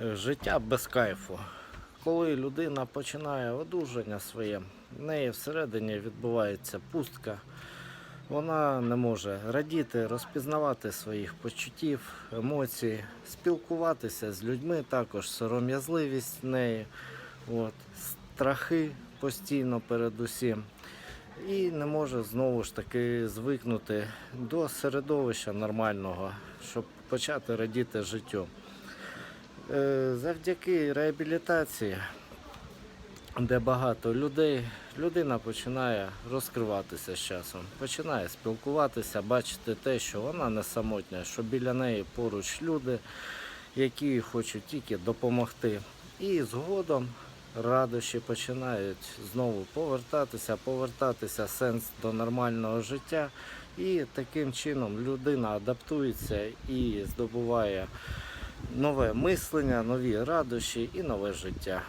життя без кайфу. Коли людина починає одужання своє, в неї всередині відбувається пустка. Вона не може радіти, розпізнавати своїх почуттів, емоцій, спілкуватися з людьми, також сором'язливість в неї, от, страхи постійно перед усім. І не може знову ж таки звикнути до середовища нормального, щоб почати радіти життю. Е, Завдяки реабілітації, де багато людей, людина починає розкриватися з часом, починає спілкуватися, бачити те, що вона не самотня, що біля неї поруч люди, які хочуть тільки допомогти. І згодом радощі починають знову повертатися, повертатися сенс до нормального життя. І таким чином людина адаптується і здобуває нове мислення, нові радощі і нове життя.